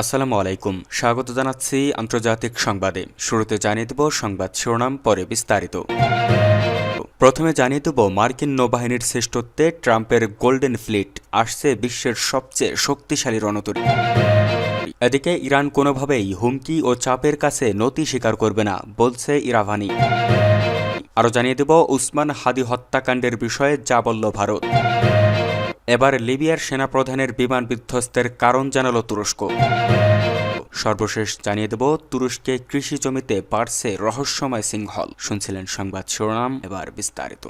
আসসালামু আলাইকুম। স্বাগত জানাচ্ছি আন্তর্জাতিক সংবাদে। শুরুতে জানিয়ে দেব সংবাদ শিরোনাম, পরে বিস্তারিত। প্রথমে জানিয়ে দেব মার্কিন নৌবাহিনীর শ্রেষ্ঠত্বে ট্রাম্পের গোল্ডেন ফ্লিট আসছে বিশ্বের সবচেয়ে শক্তিশালী রণতরী। এদিকে ইরান কোনোভাবেই হুমকি ও চাপের কাছে নতি স্বীকার করবে না, বলছে ইরাভানি। আরও জানিয়ে দেব, উসমান হাদি হত্যাকাণ্ডের বিষয়ে যা বলল ভারত। এবার লিবিয়ার সেনাপ্রধানের বিমান বিধ্বস্তের কারণ জানালো তুরস্ক। সর্বশেষ জানিয়ে দেব, তুরস্কে কৃষি জমিতে পারছে রহস্যময় সিংহল। শুনছিলেন সংবাদ শিরোনাম, এবার বিস্তারিত।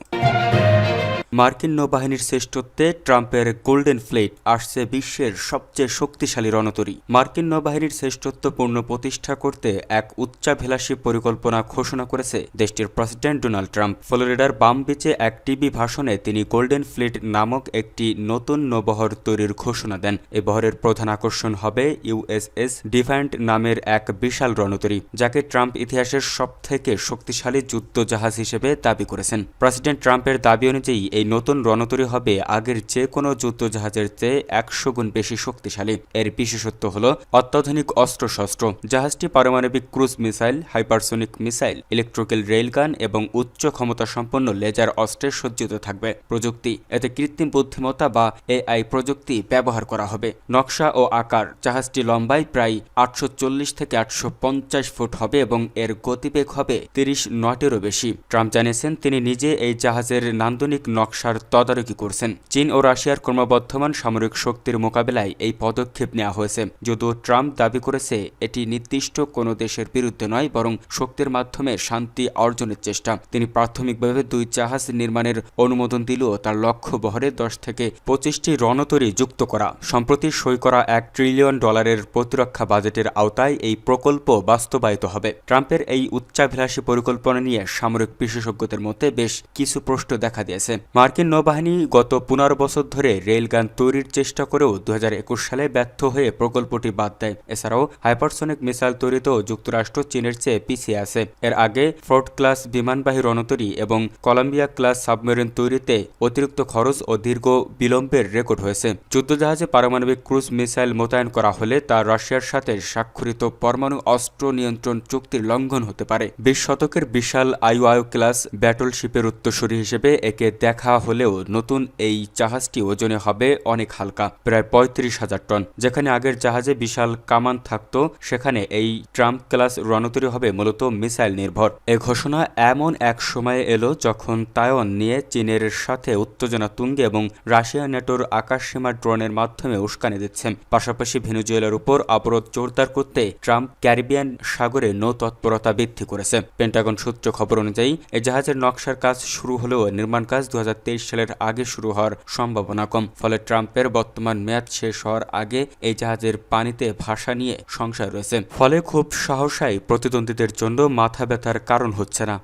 মার্কিন নৌবাহিনীর শ্রেষ্ঠত্বে ট্রাম্পের গোল্ডেন ফ্লেট আসছে বিশ্বের সবচেয়ে শক্তিশালী রণতরী। মার্কিন নৌবাহিনীর শ্রেষ্ঠত্বপূর্ণ প্রতিষ্ঠা করতে এক উচ্চাভিলাষী পরিকল্পনা ঘোষণা করেছে দেশটির প্রেসিডেন্ট ডোনাল্ড ট্রাম্প। ফ্লোরিডার বাম বিচে এক টিভি ভাষণে তিনি গোল্ডেন ফ্লিট নামক একটি নতুন নৌবহর তৈরির ঘোষণা দেন। এ বহরের প্রধান আকর্ষণ হবে ইউএসএস ডিফান্ট নামের এক বিশাল রণতরী, যাকে ট্রাম্প ইতিহাসের সবথেকে শক্তিশালী যুদ্ধ জাহাজ হিসেবে দাবি করেছেন। প্রেসিডেন্ট ট্রাম্পের দাবি অনুযায়ী এই নতুন রণতরী হবে আগের যে কোনো যুদ্ধজাহাজের চেয়ে একশো গুণ বেশি শক্তিশালী। এর বিশেষত্ব হল অত্যাধুনিক অস্ত্রশস্ত্র। জাহাজটি পারমাণবিক cruise missile, hypersonic missile, electrical railgun এবং উচ্চ ক্ষমতা সম্পন্ন লেজার অস্ত্রে সজ্জিত থাকবে। প্রযুক্তি, এতে কৃত্রিম বুদ্ধিমত্তা বা এআই প্রযুক্তি ব্যবহার করা হবে। নকশা ও আকার জাহাজটি লম্বায় প্রায় আটশো চল্লিশ থেকে আটশো পঞ্চাশ ফুট হবে এবং এর গতিবেগ হবে তিরিশ নটেরও বেশি। ট্রাম্প জানিয়েছেন, তিনি নিজে এই জাহাজের নান্দনিক নকশার তদারকি করছেন। চীন ও রাশিয়ার ক্রমবর্ধমান সামরিক শক্তির মোকাবেলায় এই পদক্ষেপ নেওয়া হয়েছে। যদিও ট্রাম্প দাবি করেছে, এটি নির্দিষ্ট কোনো দেশের বিরুদ্ধে নয়, বরং শক্তির মাধ্যমে শান্তি অর্জনের চেষ্টা। তিনি প্রাথমিকভাবে দুই জাহাজ নির্মাণের অনুমোদন দিলেও তার লক্ষ্য বহরে দশ থেকে পঁচিশটি রণতরী যুক্ত করা। সম্প্রতি সই করা এক ট্রিলিয়ন ডলারের প্রতিরক্ষা বাজেটের আওতায় এই প্রকল্প বাস্তবায়িত হবে। ট্রাম্পের এই উচ্চাভিলাষী পরিকল্পনা নিয়ে সামরিক বিশেষজ্ঞদের মধ্যে বেশ কিছু প্রশ্ন দেখা দিয়েছে। মার্কিন নৌবাহিনী গত পনেরো বছর ধরে রেলগান তৈরির চেষ্টা করেও দু হাজার একুশ সালে ব্যর্থ হয়ে প্রকল্পটি বাদ দেয়। এছাড়াও হাইপারসোনিক মিসাইল তৈরিতেও যুক্তরাষ্ট্র চীনের চেয়ে পিছিয়ে আছে। এর আগে ফোর্ট ক্লাস বিমানবাহী রণতরী এবং কলম্বিয়া ক্লাস সাবমেরিন তৈরিতে অতিরিক্ত খরচ ও দীর্ঘ বিলম্বের রেকর্ড হয়েছে। যুদ্ধজাহাজে পারমাণবিক ক্রুজ মিসাইল মোতায়েন করা হলে তা রাশিয়ার সাথে স্বাক্ষরিত পরমাণু অস্ত্র নিয়ন্ত্রণ চুক্তির লঙ্ঘন হতে পারে। বিশ শতকের বিশাল আইওআইও ক্লাস ব্যাটলশিপের উত্তরসূরি হিসেবে একে দেখা হলেও নতুন এই জাহাজটি ওজনে হবে অনেক হালকা, প্রায় পঁয়ত্রিশ হাজার টন। যেখানে আগের জাহাজে বিশাল কামান থাকত, সেখানে এই ট্রাম্প ক্লাস রণতরী হবে মূলত মিসাইল নির্ভর। এ ঘোষণা এমন এক সময়ে এলো যখন তায়ন নিয়ে চীনের সাথে উত্তেজনা তুঙ্গে এবং রাশিয়া নেটোর আকাশসীমা ড্রোনের মাধ্যমে উস্কানি দিচ্ছে পাশাপাশি ভেনুজুয়েলার উপর অবরোধ জোরদার করতে ট্রাম্প ক্যারিবিয়ান সাগরে নৌ তৎপরতা বৃদ্ধি করেছে। পেন্টাগন সূত্র খবর অনুযায়ী এই জাহাজের নকশার কাজ শুরু হলেও নির্মাণ কাজ দু হাজার সালের আগে শুরু হওয়ার সম্ভাবনা কম। ফলে ট্রাম্পের বর্তমান মেয়াদ শেষ হওয়ার আগে এই জাহাজের পানিতে ভাষা নিয়ে সংশয় রয়েছে। ফলে খুব সাহসাই প্রতিদ্বন্দ্বীদের জন্য মাথা ব্যথার কারণ হচ্ছে না।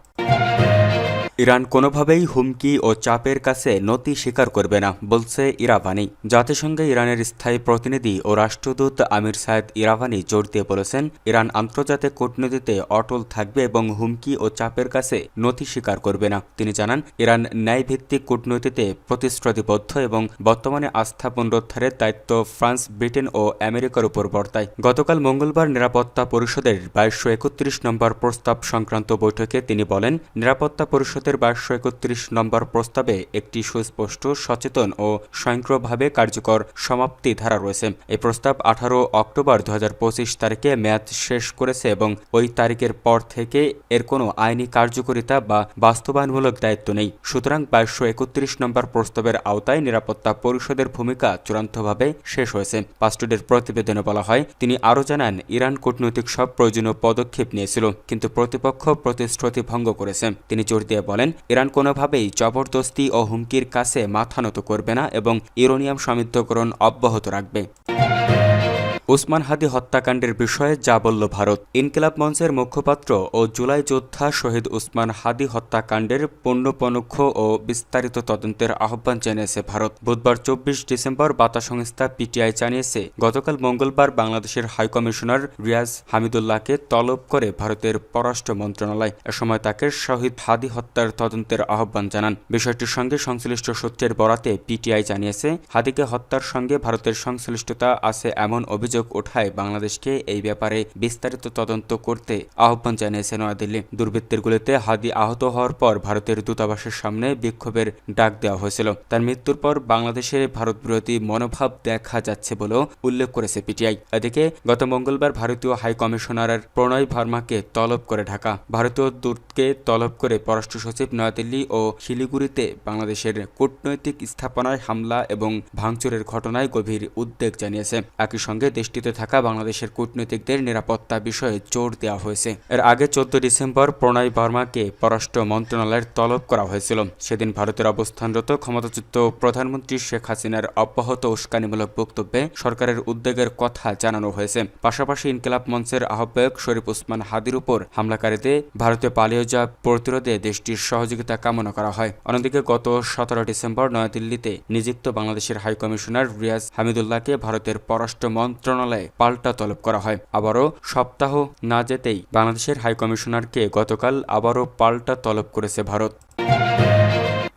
ইরান কোনোভাবেই হুমকি ও চাপের কাছে নতি স্বীকার করবে না, বলছে ইরাভানি। জাতিসংঘে ইরানের স্থায়ী প্রতিনিধি ও রাষ্ট্রদূত আমির সায়েদ ইরাভানি জোর দিয়ে বলেছেন, ইরান আন্তর্জাতিক কূটনীতিতে অটল থাকবে এবং হুমকি ও চাপের কাছে নথি স্বীকার করবে না। তিনি জানান, ইরান ন্যায়ভিত্তিক কূটনীতিতে প্রতিশ্রুতিবদ্ধ এবং বর্তমানে আস্থা পুনরুদ্ধারের দায়িত্ব ফ্রান্স, ব্রিটেন ও আমেরিকার উপর বর্তায়। গতকাল মঙ্গলবার নিরাপত্তা পরিষদের বাইশশো একত্রিশ নম্বর প্রস্তাব সংক্রান্ত বৈঠকে তিনি বলেন, নিরাপত্তা পরিষদ পরিষদের বাইশশো একত্রিশ নম্বর প্রস্তাবে একটি সুস্পষ্ট, সচেতন ও স্বয়ংক্রিয়ভাবে কার্যকর সমাপ্তি ধারা রয়েছে। এই প্রস্তাব আঠারো অক্টোবর দু হাজার পঁচিশ তারিখে মেয়াদ শেষ করেছে এবং ওই তারিখের পর থেকে এর কোনো আইনি কার্যকারিতা বা বাস্তবায়নমূলক দায়িত্ব নেই। সুতরাং বাইশশো একত্রিশ নম্বর প্রস্তাবের আওতায় নিরাপত্তা পরিষদের ভূমিকা চূড়ান্তভাবে শেষ হয়েছে। পাস্টুডের প্রতিবেদনে বলা হয়, তিনি আরও জানান, ইরান কূটনৈতিক সব প্রয়োজনীয় পদক্ষেপ নিয়েছিল, কিন্তু প্রতিপক্ষ প্রতিশ্রুতি ভঙ্গ করেছে। তিনি জোর দিয়ে বলেন, ইরান কোনোভাবেই জবরদস্তি ও হুমকির কাছে মাথা নত করবে না এবং ইউরোনিয়াম সমৃদ্ধকরণ অব্যাহত রাখবে। উসমান হাদি হত্যাকাণ্ডের বিষয়ে যা বলল ভারত। ইনকিলাব মঞ্চের মুখপাত্র ও জুলাই যোদ্ধা শহীদ উসমান হাদি হত্যাকাণ্ডের পূর্ণপনুক্ষ ও বিস্তারিত তদন্তের আহ্বান জানিয়েছে ভারত। বুধবার চব্বিশ ডিসেম্বর বার্তা সংস্থা পিটিআই জানিয়েছে, গতকাল মঙ্গলবার বাংলাদেশের হাইকমিশনার রিয়াজ হামিদুল্লাহকে তলব করে ভারতের পররাষ্ট্র মন্ত্রণালয় এ সময় তাকে শহীদ হাদি হত্যার তদন্তের আহ্বান জানান। বিষয়টির সঙ্গে সংশ্লিষ্ট সূত্রের বরাতে পিটিআই জানিয়েছে, হাদিকে হত্যার সঙ্গে ভারতের সংশ্লিষ্টতা আছে এমন অভিযোগ অভিযোগ ওঠায় বাংলাদেশকে এই ব্যাপারে বিস্তারিত তদন্ত করতে আহ্বান জানিয়েছে নয়াদিল্লি। দুর্বৃত্তের গুলিতে হাদি আহত হওয়ার পর ভারতের দূতাবাসের সামনে বিক্ষোভের ডাক দেওয়া হয়েছিল। তার মৃত্যুর পর বাংলাদেশে ভারত বিরোধী মনোভাব দেখা যাচ্ছে বলেও উল্লেখ করেছে পিটিআই। এদিকে, গত মঙ্গলবার ভারতীয় হাই কমিশনার প্রণয় ভার্মাকে তলব করে ঢাকা। ভারতীয় দূতকে তলব করে পররাষ্ট্র সচিব নয়াদিল্লি ও শিলিগুড়িতে বাংলাদেশের কূটনৈতিক স্থাপনায় হামলা এবং ভাঙচুরের ঘটনায় গভীর উদ্বেগ জানিয়েছে। একই সঙ্গে দেশটিতে থাকা বাংলাদেশের কূটনীতিকদের নিরাপত্তা বিষয়ে জোর দেওয়া হয়েছে। এর আগে চোদ্দ ডিসেম্বর প্রণয় ভার্মাকে পররাষ্ট্র মন্ত্রণালয়ের তলব করা হয়েছিল। সেদিন ভারতের অবস্থানরত ক্ষমতাচ্যুত প্রধানমন্ত্রী শেখ হাসিনার অব্যাহত উস্কানিমূলক বক্তব্যে সরকারের উদ্বেগের কথা জানানো হয়েছে। পাশাপাশি ইনকিলাব মঞ্চের আহ্বায়ক শরীফ উসমান হাদির উপর হামলাকারীদের ভারতে পালিয়ে যাওয়া প্রতিরোধে দেশটির সহযোগিতা কামনা করা হয়। অন্যদিকে গত সতেরো ডিসেম্বর নয়াদিল্লিতে নিযুক্ত বাংলাদেশের হাই কমিশনার রিয়াজ হামিদুল্লাহকে ভারতের পররাষ্ট্র মন্ত্রণালয়ে পাল্টা তলব করা হয়। আবারও সপ্তাহ না যেতেই বাংলাদেশের হাইকমিশনারকে গতকাল আবারও পাল্টা তলব করেছে ভারত।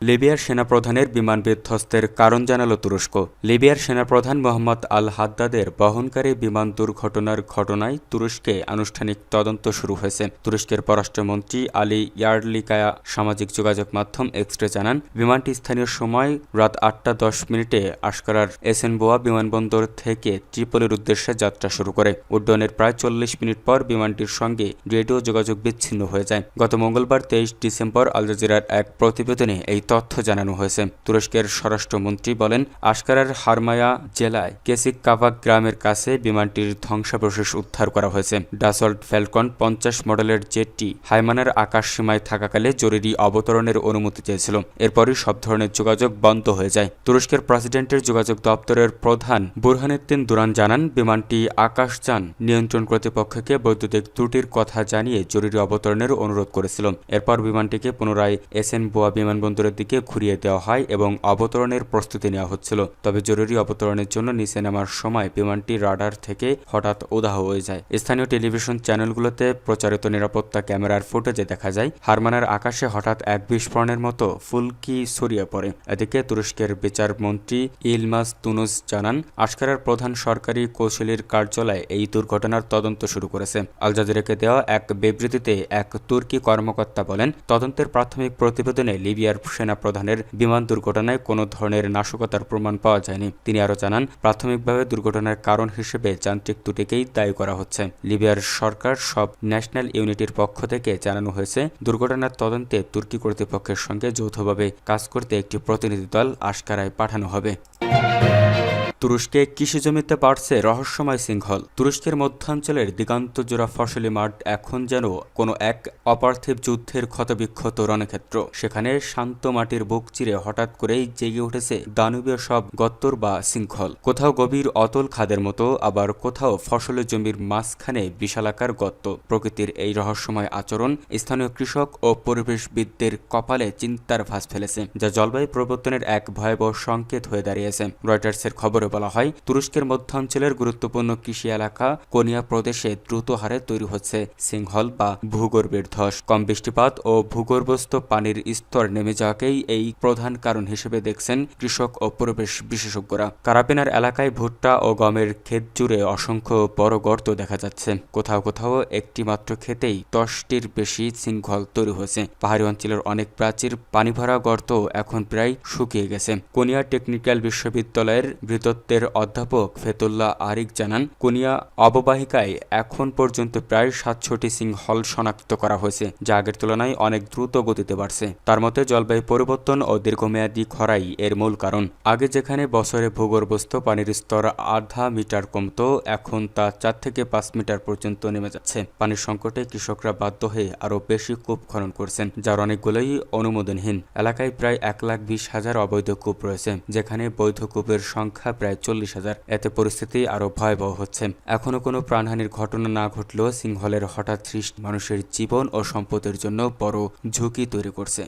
লিবিয়ার সেনাপ্রধানের বিমান বিধ্বস্তের কারণ জানালো তুরস্ক। লিবিয়ার সেনাপ্রধান মোহাম্মদ আল হাদ্দাদের বহনকারী বিমান দুর্ঘটনার ঘটনায় তুরস্কে আনুষ্ঠানিক তদন্ত শুরু হয়েছে। তুরস্কের পররাষ্ট্রমন্ত্রী আলী ইয়ারলিকায়া সামাজিক যোগাযোগ মাধ্যম এক্সরে জানান, বিমানটি স্থানীয় সময় রাত আটটা দশ মিনিটে আশকারার এসেনবোয়া বিমানবন্দর থেকে ত্রিপলের উদ্দেশ্যে যাত্রা শুরু করে। উড্ডয়নের প্রায় চল্লিশ মিনিট পর বিমানটির সঙ্গে রেডিও যোগাযোগ বিচ্ছিন্ন হয়ে যায়। গত মঙ্গলবার তেইশ ডিসেম্বর আল জাজিরার এক প্রতিবেদনে এই তথ্য জানানো হয়েছে। তুরস্কের স্বরাষ্ট্রমন্ত্রী বলেন, আশকারার হারমায়া জেলায় কেসিক কাভাক গ্রামের কাছে বিমানটির ধ্বংসাবশেষ উদ্ধার করা হয়েছে। ডাসল্ট ফ্যালকন পঞ্চাশ মডেলের জেটটি হাইমানের আকাশ সীমায় থাকাকালে জরুরি অবতরণের অনুমতি চেয়েছিল। এরপরই সব ধরনের যোগাযোগ বন্ধ হয়ে যায়। তুরস্কের প্রেসিডেন্টের যোগাযোগ দপ্তরের প্রধান বুরহানুদ্দিন দুরান জানান, বিমানটি আকাশযান নিয়ন্ত্রণ কর্তৃপক্ষকে বৈদ্যুতিক ত্রুটির কথা জানিয়ে জরুরি অবতরণের অনুরোধ করেছিল। এরপর বিমানটিকে পুনরায় এসএন বোয়া বিমানবন্দরের দিকে ঘুরিয়ে দেওয়া হয় এবং অবতরণের প্রস্তুতি নেওয়া হচ্ছিল। তবে জরুরি অবতরণের জন্য নিচে নামার সময় বিমানটি রাডার থেকে হঠাৎ উদাহ হয়ে যায়। স্থানীয় টেলিভিশন চ্যানেলগুলোতে প্রচারিত নিরাপত্তা ক্যামেরার ফুটেজে দেখা যায়, হারমানের আকাশে হঠাৎ এক বিস্ফোরণের মতো ফুলকি ছড়িয়ে পড়ে। এদিকে তুরস্কের বিচার মন্ত্রী ইলমাস তুনুস জানান, আশকারার প্রধান সরকারি কৌশলীর কার্যালয় এই দুর্ঘটনার তদন্ত শুরু করেছে। আল জাজিরাকে দেওয়া এক বিবৃতিতে এক তুর্কি কর্মকর্তা বলেন, তদন্তের প্রাথমিক প্রতিবেদনে লিবিয়ার সেনা প্রধানের বিমান দুর্ঘটনায় কোনো ধরনের নাশকতার প্রমাণ পাওয়া যায়নি। তিনি আরও জানান, প্রাথমিকভাবে দুর্ঘটনার কারণ হিসেবে যান্ত্রিক ত্রুটিকেই দায়ী করা হচ্ছে। লিবিয়ার সরকার সব ন্যাশনাল ইউনিটির পক্ষ থেকে জানানো হয়েছে, দুর্ঘটনার তদন্তে তুর্কি কর্তৃপক্ষের সঙ্গে যৌথভাবে কাজ করতে একটি প্রতিনিধি দল আশকারায় পাঠানো হবে। তুরস্কে কৃষি জমিতে বাড়ছে রহস্যময় সিংহল তুরস্কের মধ্যাঞ্চলের দিগান্তজোড়া ফসলি মাঠ এখন যেন কোনো এক অপার্থিব যুদ্ধের ক্ষতবিক্ষত রণক্ষেত্র। সেখানে শান্ত মাটির বুক চিরে হঠাৎ করেই জেগে উঠেছে দানবীয় সব গত্তর বা শৃঙ্খল। কোথাও গভীর অতল খাদের মতো, আবার কোথাও ফসলের জমির মাঝখানে বিশালাকার গর্ত প্রকৃতির এই রহস্যময় আচরণ স্থানীয় কৃষক ও পরিবেশবিদদের কপালে চিন্তার ভাস ফেলেছে, যা জলবায়ু পরিবর্তনের এক ভয়াবহ সংকেত হয়ে দাঁড়িয়েছে। রয়টার্সের খবরে বলা হয়, তুরস্কের মধ্যাঞ্চলের গুরুত্বপূর্ণ কৃষি এলাকা কোনিয়া প্রদেশে দ্রুত হারে তৈরি হচ্ছে সিংহল বা ভূগর্ভের ধস। কম বৃষ্টিপাত ও ভূগর্ভস্থ পানির স্তর নেমে যাওয়াকেই এই প্রধান কারণ হিসেবে দেখছেন কৃষক ও পরিবেশ বিশেষজ্ঞরা। কারাপিনার এলাকায় ভুট্টা ও গমের ক্ষেত জুড়ে অসংখ্য বড় গর্ত দেখা যাচ্ছে। কোথাও কোথাও একটি মাত্র ক্ষেতেই দশটির বেশি সিংহল তৈরি হয়েছে। পাহাড়ি অঞ্চলের অনেক প্রাচীর পানি ভরা গর্ত এখন প্রায় শুকিয়ে গেছে। কোনিয়া টেকনিক্যাল বিশ্ববিদ্যালয়ের ভৃতত্বের অধ্যাপক ফেতুল্লাহ আরিক জানান, কোনিয়া অববাহিকায় এখন পর্যন্ত প্রায় সাতশোটি সিংহল শনাক্ত করা হয়েছে, যা আগের তুলনায় অনেক দ্রুত গতিতে বাড়ছে। তার মতে, জলবায়ু পরিবর্তন ও দীর্ঘমেয়াদী খরাই এর মূল কারণ। আগে যেখানে বছরে ভূগর্ভস্থ পানির স্তর আধা মিটার কমতো, এখন তা চার থেকে পাঁচ মিটার পর্যন্ত নেমে যাচ্ছে। পানির সংকটে কৃষকরা বাধ্য হয়ে আরও বেশি কূপ খনন করছেন, যার অনেকগুলোই অনুমোদনহীন। এলাকায় প্রায় এক লাখ বিশ হাজার অবৈধ কূপ রয়েছে, যেখানে বৈধ কূপের সংখ্যা প্রায় চল্লিশ হাজার। এতে পরিস্থিতি আরও ভয়াবহ হচ্ছে। এখনও কোনো প্রাণহানির ঘটনা না ঘটলেও সিংহলের হঠাৎ সৃষ্টি মানুষের জীবন ও সম্পদের জন্য বড় ঝুঁকি তৈরি করছে।